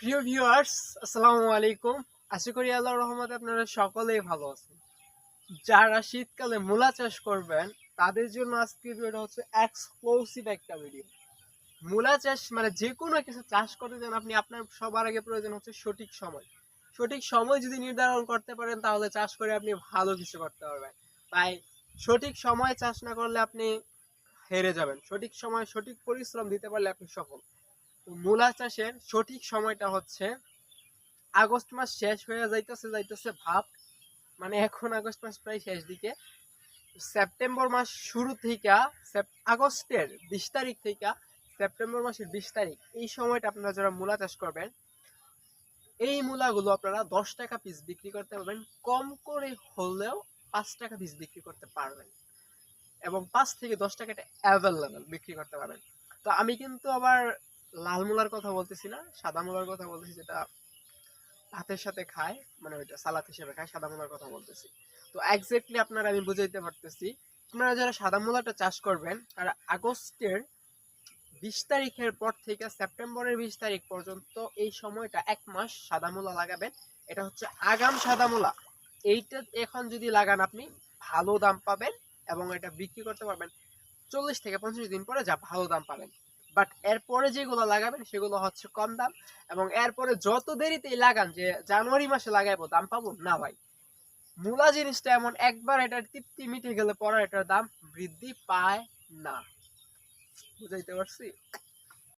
প্রিয় ভিউয়ার্স আসসালামু আলাইকুম। আশা করি আল্লাহ রহমতে আপনারা সকলেই ভালো আছেন। যারা শীতকালে মূলা চাষ করবেন, তাদের জন্য আজকের ভিডিওটা হচ্ছে এক্সক্লুসিভ একটা ভিডিও মূলা চাষ মানে যে কোনো কিছু চাষ করতে যান আপনি আপনার সবার আগে প্রয়োজন হচ্ছে সঠিক সময়। সঠিক সময় যদি নির্ধারণ করতে পারেন, তাহলে চাষ করে আপনি ভালো কিছু করতে পারবেন। তাই সঠিক সময় চাষ না করলে আপনি হেরে যাবেন। সঠিক সময় সঠিক পরিশ্রম দিতে পারলে আপনি সফল। মূলা চাষের সঠিক সময়টা হচ্ছে আগস্ট মাস শেষ হয়ে যাইতেছে যাইতেছে ভাব। মানে এখন আগস্ট মাস প্রায় শেষ দিকে। সেপ্টেম্বর মাস শুরু থেকে আগস্টের বিশ তারিখ থেকে সেপ্টেম্বর মাসের বিশ তারিখ এই সময়টা আপনারা যারা মূলা চাষ করবেন, এই মূলাগুলো আপনারা দশ টাকা পিস বিক্রি করতে পারবেন। কম করে হলেও পাঁচ টাকা পিস বিক্রি করতে পারবেন। এবং পাঁচ থেকে দশ টাকাটা অ্যাভেলেবেল বিক্রি করতে পারবেন। তো আমি কিন্তু আবার লাল মূলার কথা বলতেছি না, সাদা মূলার কথা বলতেছি যেটা ভাতের সাথে খায় মানে ওইটা সালাদ হিসেবে খায়, সাদা মূলার কথা বলতেছি। তো এক্স্যাক্টলি আপনারা আমি বুঝাইতে পারতেছি, আপনারা যারা সাদা মূলাটা চাষ করবেন, তারা আগস্টের বিশ তারিখের পর থেকে সেপ্টেম্বরের বিশ তারিখ পর্যন্ত এই সময়টা এক মাস সাদা মূলা লাগাবেন, এটা হচ্ছে আগাম সাদা মূলা। এইটা এখন যদি লাগান আপনি, ভালো দাম পাবেন এবং এটা বিক্রি করতে পারবেন, চল্লিশ থেকে পঞ্চাশ দিন পরে যা ভালো দাম পাবেন। বাট এরপরে যেগুলো লাগাবেন সেগুলো হচ্ছে কম দাম এবং এরপরে যত দেরিতেই লাগান যে জানুয়ারি মাসে লাগাইবো, দাম পাবো? না ভাই। মূলা জিনিসটা এমন, একবার এটার তৃপ্তি মিটে গেলে পরে এটার দাম বৃদ্ধি পায় না। বুঝাইতে পারছি?